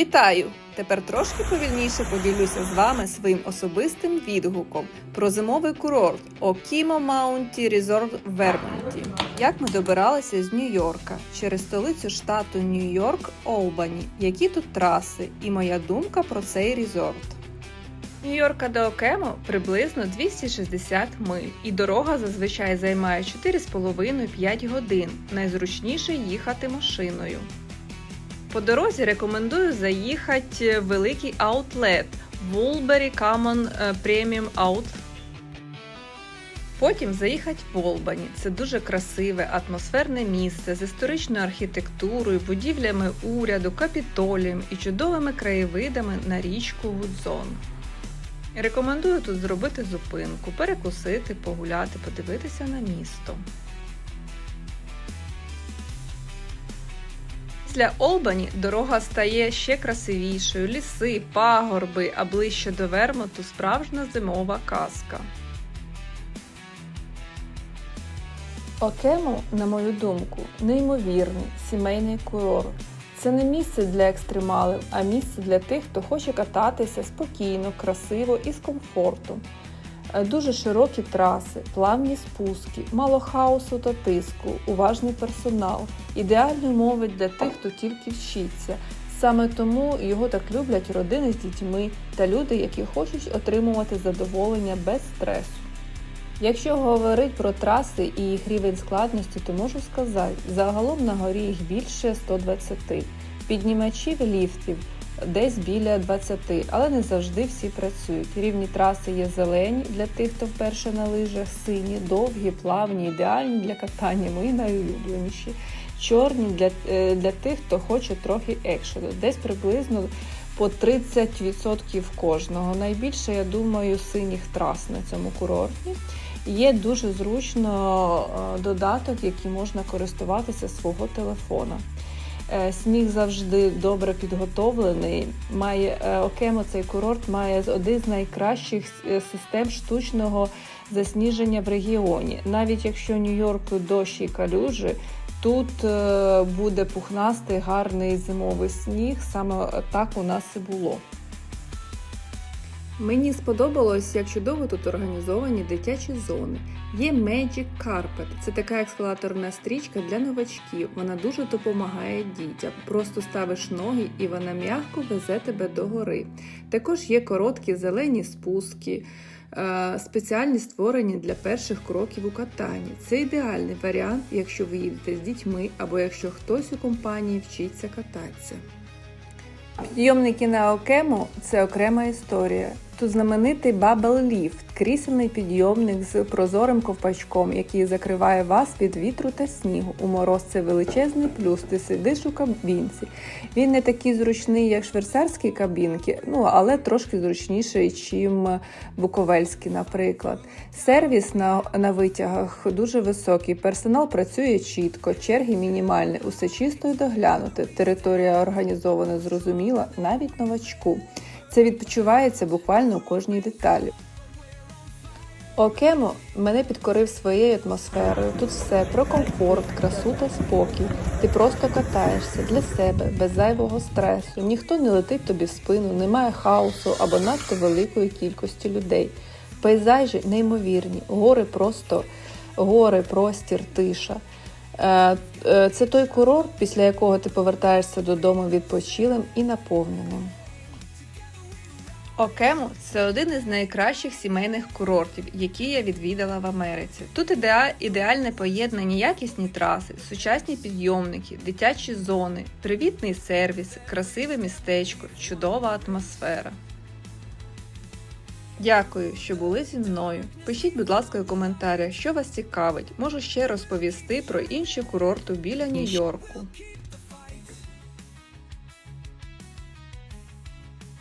Вітаю! Тепер трошки повільніше поділюся з вами своїм особистим відгуком про зимовий курорт Окімо Маунті Резорт Вермонті. Як ми добиралися з Нью-Йорка через столицю штату Нью-Йорк Олбані, які тут траси, і моя думка про цей резорт. Нью-Йорка до Окемо приблизно 260 миль, і дорога зазвичай займає 4,5-5 годин. Найзручніше їхати машиною. По дорозі рекомендую заїхати в великий аутлет Woolbury Common Premium Out. Потім заїхати в Олбані. Це дуже красиве, атмосферне місце з історичною архітектурою, будівлями уряду, капітолієм і чудовими краєвидами на річку Гудзон. Рекомендую тут зробити зупинку, перекусити, погуляти, подивитися на місто. Після Олбані дорога стає ще красивішою, ліси, пагорби, а ближче до Вермоту справжня зимова казка. Окемо, на мою думку, неймовірний сімейний курорт. Це не місце для екстремалів, а місце для тих, хто хоче кататися спокійно, красиво і з комфортом. Е, Дуже широкі траси, плавні спуски, мало хаосу та тиску, уважний персонал, ідеальні умови для тих, хто тільки вчиться. Саме тому його так люблять родини з дітьми та люди, які хочуть отримувати задоволення без стресу. Якщо говорити про траси і їх рівень складності, то можу сказати, загалом на горі їх більше 120. Піднімачів ліфтів десь біля 20, але не завжди всі працюють. Рівні траси є зелені для тих, хто вперше на лижах, сині, довгі, плавні, ідеальні для катання, мої найулюбленіші. Чорні для, е, для тих, хто хоче трохи екшену, десь приблизно по 30% кожного. Найбільше, я думаю, синіх трас на цьому курорті. Є дуже зручно е, додаток, який можна користуватися свого телефона. Е, Сніг завжди добре підготовлений. Має е, окремо цей курорт має один з найкращих е, систем штучного засніження в регіоні. Навіть якщо Нью-Йорку дощ і калюжі, тут буде пухнастий гарний зимовий сніг. Саме так у нас і було. Мені сподобалось, як чудово тут організовані дитячі зони. Є Magic Carpet. Це така ескалаторна стрічка для новачків. Вона дуже допомагає дітям. Просто ставиш ноги і вона м'яко везе тебе до гори. Також є короткі зелені спуски. е, Спеціальні створені для перших кроків у катанні. Це ідеальний варіант, якщо ви їдете з дітьми або якщо хтось у компанії вчиться кататися. Підйомники на Окему це окрема історія. Тут знаменитий Bubble Lift – крісельний підйомник з прозорим ковпачком, який закриває вас від вітру та снігу. У мороз це величезний плюс. Ти сидиш у кабінці. Він не такий зручний, як швейцарські кабінки, ну але трошки зручніший, чим буковельські, наприклад. Сервіс на, на витягах дуже високий. Персонал працює чітко, черги мінімальні, усе чисто і доглянуте. Територія організована, зрозуміла, навіть новачку. Це відпочивається буквально у кожній деталі. Окемо мене підкорив своєю атмосферою. Тут все про комфорт, красу та спокій. Ти просто катаєшся для себе, без зайвого стресу. Ніхто не летить тобі в спину, немає хаосу або надто великої кількості людей. Пейзажі неймовірні, гори просто гори, простір, тиша. Е, е, Це той курорт, після якого ти повертаєшся додому відпочилим і наповненим. Окемо це один із найкращих сімейних курортів, які я відвідала в Америці. Тут ідеальне поєднання якісні траси, сучасні підйомники, дитячі зони, привітний сервіс, красиве містечко, чудова атмосфера. Дякую, що були зі мною. Пишіть, будь ласка, у коментарях, що вас цікавить. Можу ще розповісти про інші курорти біля Нью-Йорку.